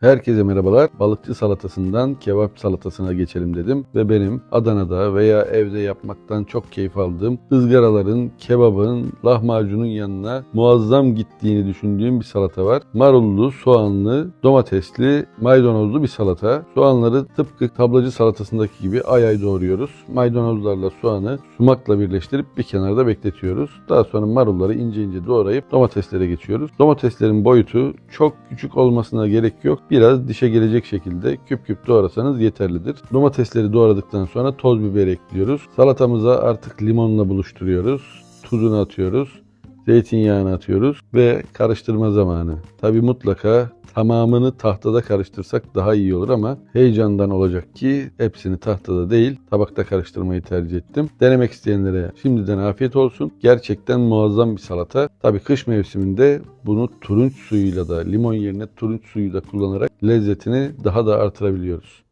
Herkese merhabalar. Balıkçı salatasından kebap salatasına geçelim dedim ve benim Adana'da veya evde yapmaktan çok keyif aldığım ızgaraların, kebabın, lahmacunun yanına muazzam gittiğini düşündüğüm bir salata var. Marullu, soğanlı, domatesli, maydanozlu bir salata. Soğanları tıpkı tablacı salatasındaki gibi ay ay doğruyoruz. Maydanozlarla soğanı sumakla birleştirip bir kenarda bekletiyoruz. Daha sonra marulları ince ince doğrayıp domateslere geçiyoruz. Domateslerin boyutu çok küçük olmasına gerek yok. Biraz dişe gelecek şekilde küp küp doğrasanız yeterlidir. Domatesleri doğradıktan sonra toz biber ekliyoruz. Salatamıza artık limonla buluşturuyoruz. Tuzunu atıyoruz. Zeytinyağını atıyoruz ve karıştırma zamanı. Tabi mutlaka tamamını tahtada karıştırsak daha iyi olur ama heyecandan olacak ki hepsini tahtada değil tabakta karıştırmayı tercih ettim. Denemek isteyenlere şimdiden afiyet olsun. Gerçekten muazzam bir salata. Tabi kış mevsiminde bunu turunç suyuyla da limon yerine turunç suyu da kullanarak lezzetini daha da artırabiliyoruz.